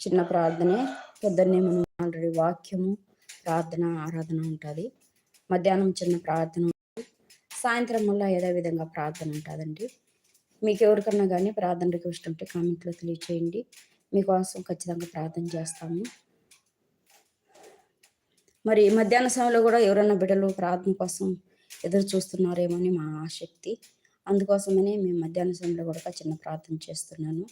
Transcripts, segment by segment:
చిన్న ప్రార్థనే పొద్దున్నే మనం ఆల్రెడీ వాక్యము ప్రార్థన ఆరాధన ఉంటుంది. మధ్యాహ్నం చిన్న ప్రార్థన సాయంత్రం వల్ల ఏదో విధంగా ప్రార్థన ఉంటుందండి. మీకు ఎవరికన్నా కానీ ప్రార్థన రిక్వెస్ట్ ఉంటే కామెంట్లో తెలియచేయండి. మీకోసం ఖచ్చితంగా ప్రార్థన చేస్తాము. మరి మధ్యాహ్న సమయంలో కూడా ఎవరైనా బిడ్డలు ప్రార్థన కోసం ఎదురు చూస్తున్నారేమని మా ఆసక్తి. అందుకోసమని మేము మధ్యాహ్న సమయంలో కూడా చిన్న ప్రార్థన చేస్తున్నాను.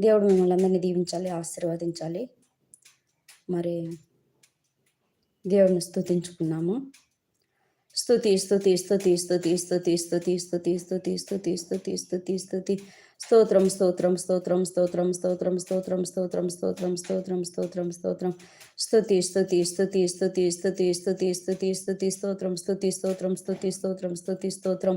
దేవుడు మిమ్మల్ని అందరినీ దీవించాలి ఆశీర్వదించాలి మరి దేవుడిని స్థుతించుకున్నాము స్థుతి స్థుతి స్థుతి స్థుతి స్థుతి స్థుతి స్థుతి స్థుతి స్థుతి స్థుతి స్థుతి స్థుతి స్తోత్రం స్తోత్రం స్తోత్రం స్తోత్రం స్తోత్రం స్తోత్రం స్తోత్రం స్తోత్రం స్తోత్రం స్తోత్రం స్తోత్రం స్థుతి స్థుతి స్థుతి స్థుతి స్థుతి స్థుతి స్థుతి స్థుతి స్తోత్రం స్థుతి స్తోత్రం స్థుతి స్తోత్రం స్థుతి స్తోత్రం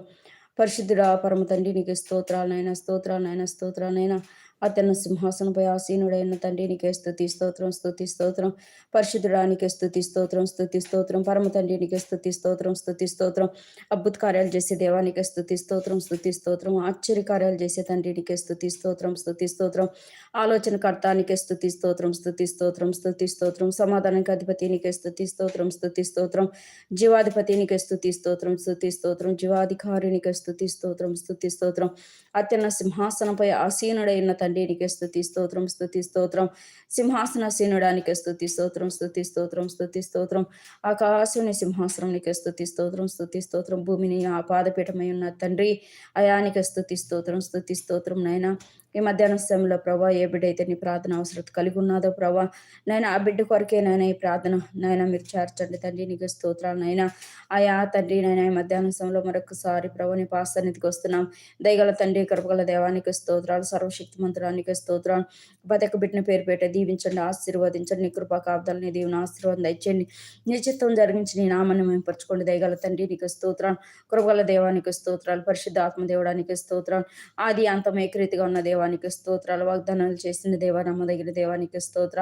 పరిశుద్ధుడా పరమ తండ్రి నీకు స్తోత్రాలనైనా స్తోత్రాలనైనా స్తోత్రాలనైనా అతను సింహాసనపై ఆసీనుడైన తండ్రి నీకే స్థుతి స్తోత్రం స్థుతి స్తోత్రం. పరిశుద్ధుడానికి స్థుతి స్తోత్రం స్థుతి స్తోత్రం. పరమ తండ్రి నీకే స్తుతి స్తోత్రం స్థుతి స్తోత్రం. అద్భుత కార్యాలు చేసే దేవానికి స్థుతి స్తోత్రం స్థుతి స్తోత్రం. ఆశ్చర్య కార్యాలు చేసే తండ్రి నీకే స్తుతి స్తోత్రం స్థుతి స్తోత్రం. ఆలోచన నీకే స్థుతి స్తోత్రం స్థుతి స్తోత్రం స్థుతి స్తోత్రం సమాధానానికి అధిపతి నీకే స్థుతి స్తోత్రం స్తుతి స్తోత్రం జీవాధిపతి నీకే స్థుతి స్తోత్రం స్థుతి స్తోత్రం జీవాధికారి నీకే స్థుతి స్తోత్రం స్థుతి స్తోత్రం అత్యన్న సింహాసనంపై ఆసీనుడైన తండ్రి నీకే స్తుతి స్తోత్రం స్థుతి స్తోత్రం సింహాసనాసీనుడానికి స్థుతి స్తోత్రం స్తుతి స్తోత్రం స్తుతి స్తోత్రం ఆకాశుని సింహాసనం నీకే స్థుతి స్తోత్రం స్తుతి స్తోత్రం భూమిని ఆ పాదపీఠమై ఉన్న తండ్రి అయానికి స్థుతి స్తోత్రం స్థుతి స్తోత్రం నైనా ఈ మధ్యాహ్న సమయంలో ప్రభా ఏ బిడ్డ అయితే నీ ప్రార్థన అవసరం కలిగి ఉన్నదో ప్రభా నాయన ఆ బిడ్డ కొరకే నాయన ఈ ప్రార్థన నాయన మీరు చేర్చండి తండ్రి నీకు స్తోత్రాలు నాయన ఆయా తండ్రి నాయన ఈ మధ్యాహ్న సమయంలో మరొకసారి ప్రభు నీ పాస్తానికి వస్తున్నాం. దయగల తండ్రి కృపగల దేవానికి స్తోత్రాలు సర్వశక్తిమంతురానికి స్తోత్రాలు. బతక బిడ్డను పేరు పెట్టే దీవించండి ఆశీర్వదించండి. నీ కృపా కాపుదలు నీ దేవుని ఆశీర్వాదం దయచేయండి. నీ చిత్తం జరిగించి నీ నామాన్ని మేము పరచుకోండి దయగల తండ్రి నీకు స్తోత్రాలు. కృపగల దేవానికి స్తోత్రాలు. పరిశుద్ధ ఆత్మ దేవుడానికి స్తోత్రాలు. ఆది అంతం ఏకరీతిగా ఉన్న దేవానికి స్తోత్రాలు వాగ్దానాలు చేసిన దేవా నమ్మదగిన దేవానికి స్తోత్ర.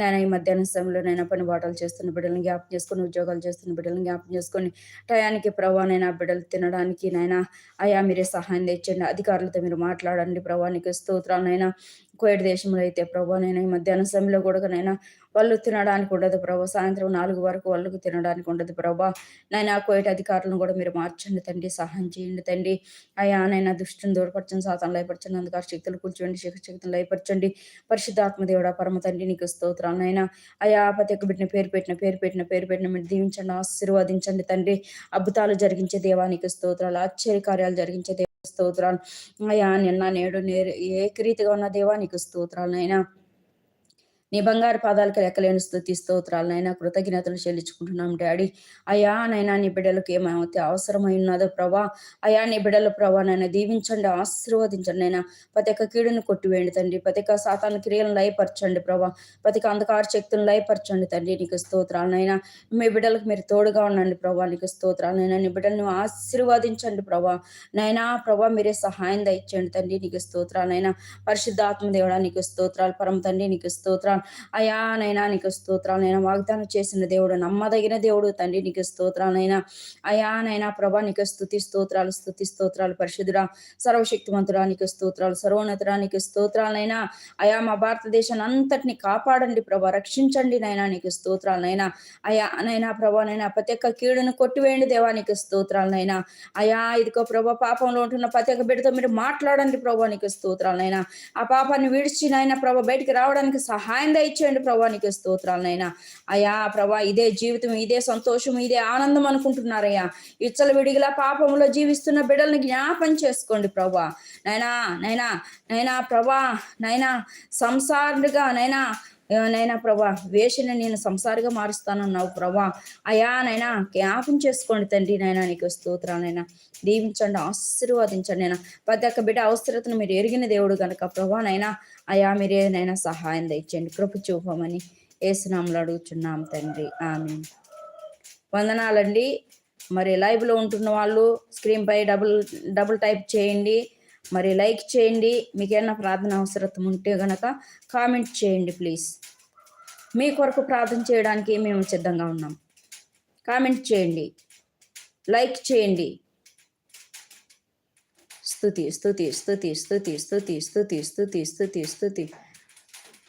నేను ఈ మధ్యాహ్న సమయంలో నేను పని బాటలు చేస్తున్న బిడ్డలను జ్ఞాపం చేసుకొని ఉద్యోగాలు చేస్తున్న బిడ్డలను జ్ఞాపం చేసుకొని టయానికి ప్రభా నైనా బిడ్డలు తినడానికి నైనా అయా మీరే సహాయం తెచ్చండి. అధికారులతో మీరు మాట్లాడండి. ప్రభానికి స్తోత్రాలనైనా కోయట్ దేశంలో అయితే ప్రభా నేను ఈ మధ్యాహ్న సమయంలో కూడా నైనా వాళ్ళు తినడానికి ఉండదు ప్రభా సాయంత్రం నాలుగు వరకు వాళ్ళకు తినడానికి ఉండదు ప్రభా. నైనా కోయట అధికారులను కూడా మీరు మార్చండి తండ్రి సహాయం చేయండి తండ్రి. అయా నైనా దుష్టిని దూరపరచండి సాతం లయపరచండి అందుకు శక్తులు కూర్చోండి శక్తులు లయపరచండి. పరిశుద్ధాత్మ దేవుడ పరమ తండ్రి నీకు స్తోత్రాలు నైనా అయా ప్రతి ఒక్క బిడ్డన పేరు పెట్టిన పేరు పెట్టిన పేరు పెట్టిన మీరు దీవించండి ఆశీర్వదించండి తండ్రి. అద్భుతాలు జరిగించే దేవానికి స్తోత్రాలు ఆశ్చర్య కార్యాలు జరిగించే స్తోత్రాలు. అయ్యా నిన్న నేడు నేరు ఏకరీతిగా ఉన్న దేవానికి స్తోత్రాలు నైనా నీ బంగారు పాదాలకు లెక్కలేని స్థుతి స్తోత్రాలు నైనా కృతజ్ఞతలు చెల్లించుకుంటున్నాం డాడీ. అయా నైనా నీ బిడ్డలకు ఏమైతే అవసరమై ఉన్నదో ప్రభా అయా నీ బిడ్డల ప్రభా నైనా దీవించండి ఆశీర్వదించండి నైనా ప్రతి ఒక్క కీడును కొట్టివేయండి తండ్రి. ప్రతి ఒక్క సాతాన క్రియలను లయపరచండి ప్రభా. ప్రతి ఒక్క అంధకార శక్తులను లయపరచండి తండ్రి. నీకు స్తోత్రాలు నైనా మీ బిడ్డలకు మీరు తోడుగా ఉండండి ప్రభా. నీకు స్తోత్రాలు నైనా నీ బిడ్డలను ఆశీర్వదించండి ప్రభా. నైనా ప్రభా మీరే సహాయం దయచేయండి తండ్రి. నీకు స్తోత్రాలు నైనా పరిశుద్ధాత్మ దేవుడా నీకు స్తోత్రాలు. పరమ తండ్రి నీకు స్తోత్రాలు. అయా నైనా నీకు స్తోత్రాలు నైనా వాగ్దానం చేసిన దేవుడు నమ్మదగిన దేవుడు తండ్రి నీకు స్తోత్రాలైనా అయా నైనా ప్రభా నీకు స్థుతి స్తోత్రాలు స్థుతి స్తోత్రాలు. పరిశుద్ధుడా సర్వశక్తిమంతుడా నీకు స్తోత్రాలు. సర్వోన్నతుడా నీకు స్తోత్రాలైనా అయా మా భారతదేశాన్ని అంతటిని కాపాడండి ప్రభా. రక్షించండి నైనా నీకు స్తోత్రాలనైనా అయా నైనా ప్రభా నైనా ప్రతి ఒక్క కీడును కొట్టివేయండి దేవా నీకు స్తోత్రాలనైనా అయా ఇదిగో ప్రభా పాపంలో ఉంటున్న ప్రతి ఒక్క బిడ్డతో మీరు మాట్లాడండి ప్రభా నీకు స్తోత్రాలనైనా ఆ పాపాన్ని విడిచి నాయన ప్రభా బయటికి రావడానికి సహాయం దయచేయండి ప్రభా నీకు స్తోత్రాలనైనా అయ్యా ప్రభా ఇదే జీవితం ఇదే సంతోషం ఇదే ఆనందం అనుకుంటున్నారయ్యా. ఇచ్చల విడిగిలా పాపంలో జీవిస్తున్న బిడ్డల్ని జ్ఞాపం చేసుకోండి ప్రభా. నైనా నైనా నైనా ప్రభా నైనా సంసారుడిగా నైనా నైనా ప్రభా వేషని నేను సంసారిగా మారుస్తానన్నావు ప్రభా. అయా నైనా జ్ఞాపం చేసుకోండి తండ్రి నైనా నీకు స్తోత్రాలైనా దీవించండి ఆశీర్వాదించండి నైనా. ప్రతి ఒక్క బిడ్డ అవసరతను మీరు ఎరిగిన దేవుడు గనక ప్రభా నైనా. అయా మీరేనైనా సహాయం దయచండి కృప చూపమని ఏసునాములు అడుగుచున్నాం తండ్రి. ఆమె వందనాలండి. మరి లైవ్లో ఉంటున్న వాళ్ళు స్క్రీన్పై డబుల్ డబుల్ టైప్ చేయండి. మరి లైక్ చేయండి. మీకు ఏమైనా ప్రార్థన అవసరం ఉంటే గనక కామెంట్ చేయండి ప్లీజ్. మీ కొరకు ప్రార్థన చేయడానికి మేము సిద్ధంగా ఉన్నాం. కామెంట్ చేయండి. లైక్ చేయండి. స్తు స్థుతి స్థుతి స్థుతి స్థుతి స్థుతి స్థుతి స్థుతి స్థుతి స్థుతి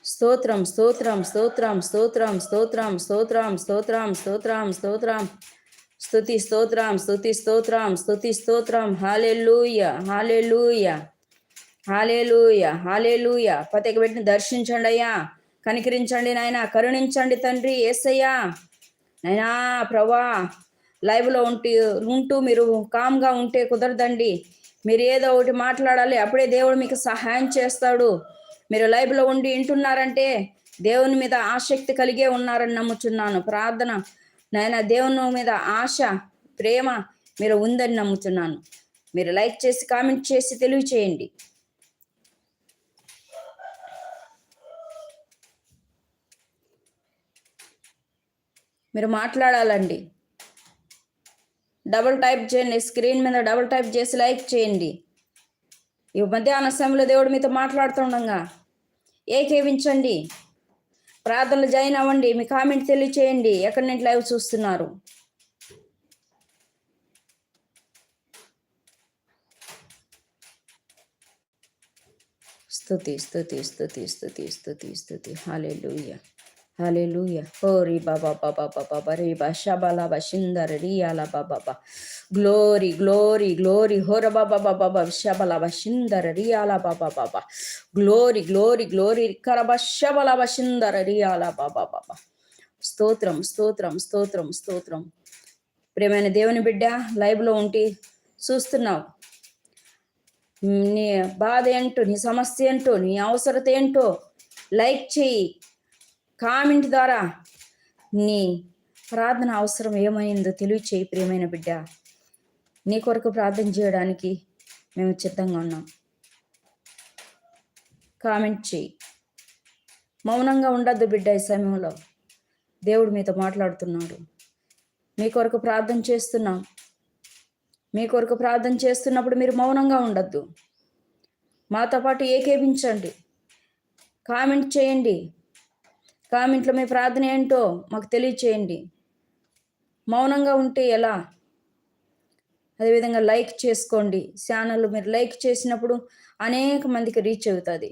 స్తోత్రం స్తోత్రం స్తోత్రం స్తోత్రం స్తోత్రం స్తోత్రం స్తోత్రం స్తోత్రం స్తోత్రం. స్తుతి స్తోత్రం స్తుతి స్తోత్రం స్తుతి స్తోత్రం హాలెలూయ హాలెలూయ హాలే లూయ పతికి పెట్టిన దర్శించండి అయ్యా. కనికరించండి నాయన కరుణించండి తండ్రి ఏసయ్యా. నైనా ప్రభా లైవ్లో ఉంటూ ఉంటూ మీరు కామ్గా ఉంటే కుదరదండి. మీరు ఏదో ఒకటి మాట్లాడాలి అప్పుడే దేవుడు మీకు సహాయం చేస్తాడు. మీరు లైవ్లో ఉండి వింటున్నారంటే దేవుని మీద ఆసక్తి కలిగే ఉన్నారని నమ్ముచున్నాను. ప్రార్థన నాయన దేవుని మీద ఆశ ప్రేమ మీరు ఉందని నమ్ముతున్నాను. మీరు లైక్ చేసి కామెంట్ చేసి తెలియచేయండి. మీరు మాట్లాడాలండి. డబుల్ టైప్ చేయండి స్క్రీన్ మీద డబుల్ టైప్ చేసి లైక్ చేయండి. ఈ మధ్యాహ్న సమయంలో దేవుడు మీతో మాట్లాడుతుండగా ఏకేవించండి? ప్రార్థనలు జాయిన్ అవ్వండి. మీ కామెంట్ తెలియచేయండి. ఎక్కడి నుంచి లైవ్ చూస్తున్నారు? స్థుతి స్థుతి స్థుతి స్థుతి స్థుతి స్థుతి హాలే లూయ హాలే లూయ ఓ రీ బాబా బాబా బాబా రీ బా షబలా బా షిందర్ అలా బాబా బా. గ్లోరీ గ్లోరీ గ్లోరీ హోర బాబా బాబా బా షబలా రియాల బాబా బాబా గ్లోరీ గ్లోరీ గ్లోరీ కర బషబల బషిందర రియాల బాబా బాబా స్తోత్రం స్తోత్రం స్తోత్రం స్తోత్రం ప్రేమైన దేవుని బిడ్డ లైవ్లో ఉండి చూస్తున్నావు నీ బాధ ఏంటో నీ సమస్య ఏంటో నీ అవసరత ఏంటో లైక్ చేయి కామెంట్ ద్వారా నీ ప్రార్థన అవసరం ఏమైందో తెలియచేయి ప్రియమైన బిడ్డ నీ కొరకు ప్రార్థన చేయడానికి మేము సిద్ధంగా ఉన్నాం. కామెంట్ చేయి. మౌనంగా ఉండద్దు బిడ్డ ఈ సమయంలో. దేవుడు మీతో మాట్లాడుతున్నాడు. మీ కొరకు ప్రార్థన చేస్తున్నాం. మీ కొరకు ప్రార్థన చేస్తున్నప్పుడు మీరు మౌనంగా ఉండద్దు. మాతో పాటు ఏకేపించండి. కామెంట్ చేయండి. కామెంట్లో మీ ప్రార్థన ఏంటో మాకు తెలియచేయండి. మౌనంగా ఉంటే ఎలా? అదేవిధంగా లైక్ చేసుకోండి. ఛానల్ మీరు లైక్ చేసినప్పుడు అనేక మందికి రీచ్ అవుతుంది.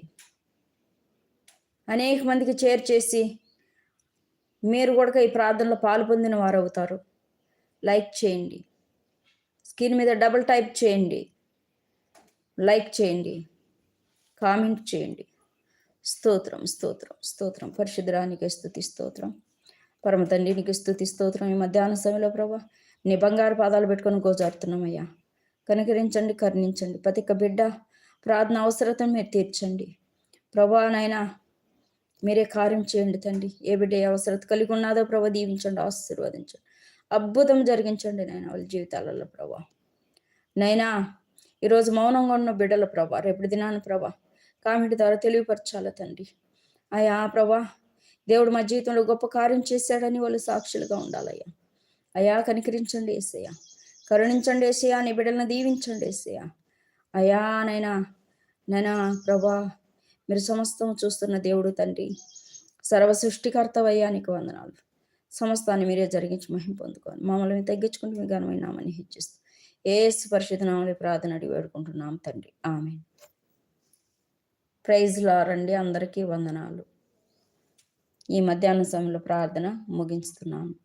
అనేక మందికి షేర్ చేసి మీరు కూడా ఈ ప్రార్థనలో పాలు పొందిన వారు అవుతారు లైక్ చేయండి. స్క్రీన్ మీద డబుల్ టైప్ చేయండి. లైక్ చేయండి. కామెంట్ చేయండి. స్తోత్రం స్తోత్రం స్తోత్రం. పరిశుద్రానికి స్థుతి స్తోత్రం. పరమ తండ్రికి స్థుతి స్తోత్రం. ఈ మధ్యాహ్న సమయంలో ప్రభా నీ బంగారు పాదాలు పెట్టుకొని గోజారుతున్నామయ్యా కనికరించండి కరుణించండి. ప్రతి ఒక్క బిడ్డ ప్రార్థన అవసరతను మీరు తీర్చండి. ప్రభా మీరే కార్యం చేయండి తండ్రి. ఏ బిడ్డ ఏ అవసరత కలిగి ఉన్నదో ప్రభా దీవించండి ఆశీర్వదించండి. అద్భుతం జరిగించండి నాయన వాళ్ళ జీవితాలలో ప్రభా. నైనా ఈరోజు మౌనంగా ఉన్న బిడ్డల ప్రభా రేపటి దినాన ప్రభా కామెంట్ ద్వారా తెలియపరచాల తండ్రి. అయ్యా ప్రభా దేవుడు మా జీవితంలో గొప్ప కార్యం చేశాడని వాళ్ళు సాక్షులుగా ఉండాలయ్యా. అయా కనికరించండి ఏసయ్య. కరుణించండి ఏసయ్య నీ బిడ్డలను దీవించండి ఏసయ్య. అయ్యా నైనా నైనా ప్రభా మీరు సమస్తం చూస్తున్న దేవుడు తండ్రి సర్వ సృష్టికర్తవయ్యా నీకు వందనాలు. సమస్తాన్ని మీరే జరిగించి మహిం పొందుకోండి. మమ్మల్ని తగ్గించుకుంటూ మీ ఘనమైన నామని హెచ్చిస్తూ ఏసు నామని ప్రార్థన అడిగి వేడుకుంటున్నాం తండ్రి. ఆమె ప్రైజ్ లారండి అందరికీ వందనాలు. ఈ మధ్యాహ్న సమయంలో ప్రార్థన ముగించుతున్నాను.